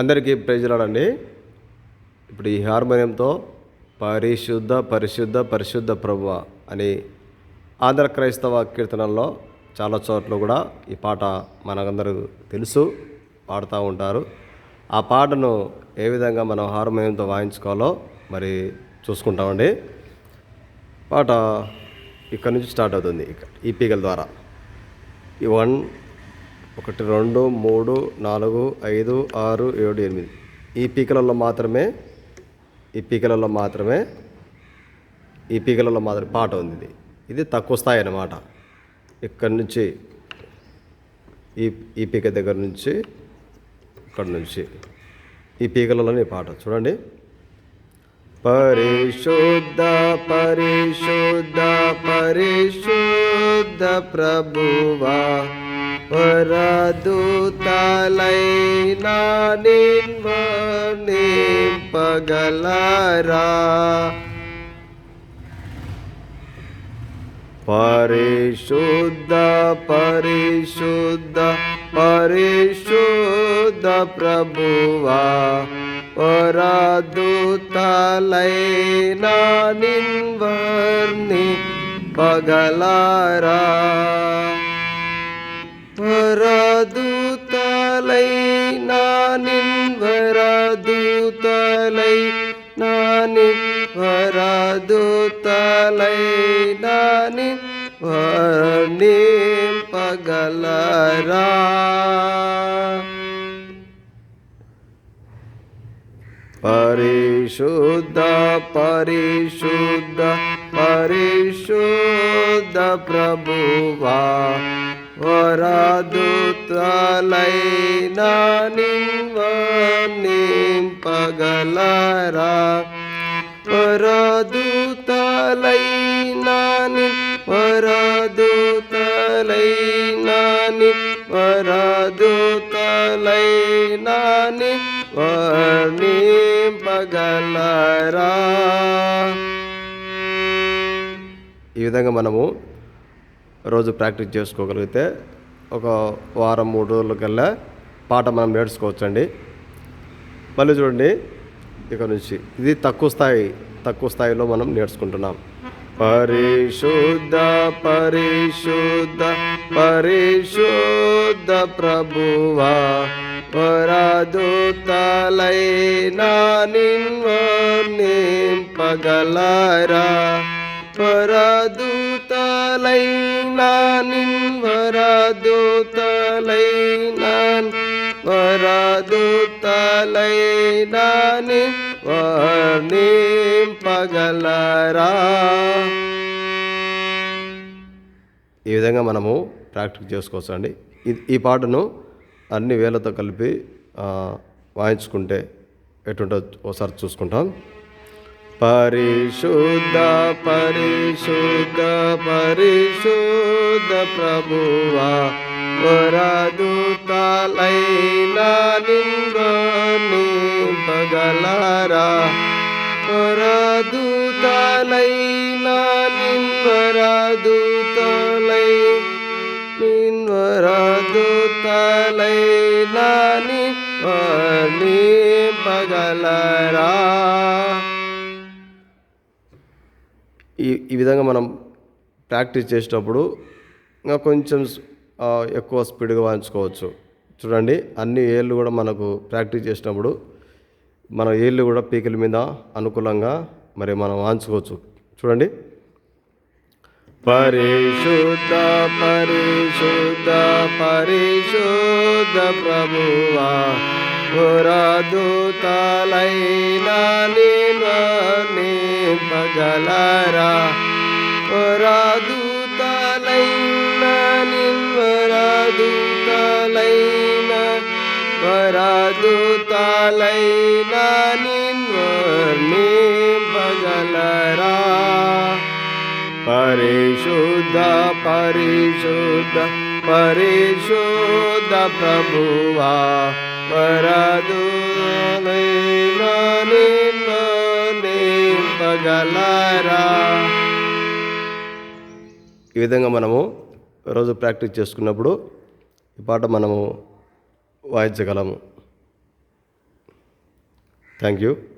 అందరికీ ప్రజలాడండి ఇప్పుడు ఈ హార్మోనియంతో పరిశుద్ధ పరిశుద్ధ పరిశుద్ధ ప్రభువ అని ఆంధ్ర క్రైస్తవ కీర్తనల్లో చాలా చోట్ల కూడా ఈ పాట మనకందరూ తెలుసు పాడుతూ ఉంటారు. ఆ పాటను ఏ విధంగా మనం హార్మోనియంతో వాయించుకోవాలో మరి చూసుకుంటామండి. పాట ఇక్కడ నుంచి స్టార్ట్ అవుతుంది ఇక ఈ పీకల ద్వారా. ఈ వన్ ఒకటి రెండు మూడు నాలుగు ఐదు ఆరు ఏడు ఎనిమిది. ఈ పీకలలో మాత్రమే ఈ పీకలలో మాత్రమే ఈ పీకలలో మాత్రమే పాట ఉంది ఇది. ఇది తక్కువ స్థాయి అన్నమాట. ఇక్కడి నుంచి ఈ ఈ పీక దగ్గర నుంచి ఇక్కడ నుంచి. ఈ పీకలలోని పాట. చూడండి. పరిశుద్ధ పరిశుద్ధ పరిశుద్ధ ప్రభువా दूता पगलरा। परिशुद्ध परिशुद्ध परिशुद्ध प्रभुवा परादूता पगलरा। वरादूतलयिनानि वी पगलरा। परिशुद्ध परिशुद्ध परिशुद्ध प्रभुवा वरादूतलयिनानि वी पगलरा। వరదూతలైనాని వరదూతలైనాని వరదూతలైనాని వర్ణి పగలరా ఈ విధంగా మనము రోజు ప్రాక్టీస్ చేసుకోగలిగితే ఒక వారం మూడు రోజులకల్లా పాట మనం నేర్చుకోవచ్చండి. మళ్ళీ చూడండి. ఇక్కడ నుంచి ఇది తక్కువ స్థాయి తక్కువ స్థాయిలో మనం నేర్చుకుంటున్నాం. పరిశుద్ధ పరిశుద్ధ పరిశుద్ధ ప్రభువా వరదూతలైనా నింపగలరా. వరదూతలైనా నిన్వరదూతలైనా వరదూతలైనా వర్ణింపగలరా. ఈ విధంగా మనము ప్రాక్టీస్ చేసుకోవచ్చు అండి. ఈ- పాటను అన్ని వేలతో కలిపి వాయించుకుంటే ఎటుంటో ఒకసారి చూసుకుంటాం. పరిశుద్ధ పరిశుద్ధ పరిశుద్ధ ప్రభువా వరదూతలైనా నింపగలరా వరదూతలైనా నిన్వరదూతలై నిన్వరదూతలైనా నింపగలరా ఈ ఈ విధంగా మనం ప్రాక్టీస్ చేసేటప్పుడు ఇంకా కొంచెం ఎక్కువ స్పీడ్గా వాయించుకోవచ్చు. చూడండి అన్ని ఏళ్ళు కూడా మనకు ప్రాక్టీస్ చేసినప్పుడు మన ఏళ్ళు కూడా పీకల మీద అనుకూలంగా మరి మనం వాంచుకోవచ్చు చూడండి. పరిశుద్ధ పరిశుద్ధ పరిశుద్ధ ప్రభువా పురదూతలైనా నింపగలరా. పురదూతలైనా వరదూతలైనా నిన్వర్ణింపగలరా పరిశుద్ధ పరిశుద్ధ పరిశుద్ధ ప్రభువా వరదూలైనా నిన్ను నింపగలరా. ఈ విధంగా మనము రోజు ప్రాక్టీస్ చేసుకున్నప్పుడు ఈ పాట మనము వాయించగలము. thank you.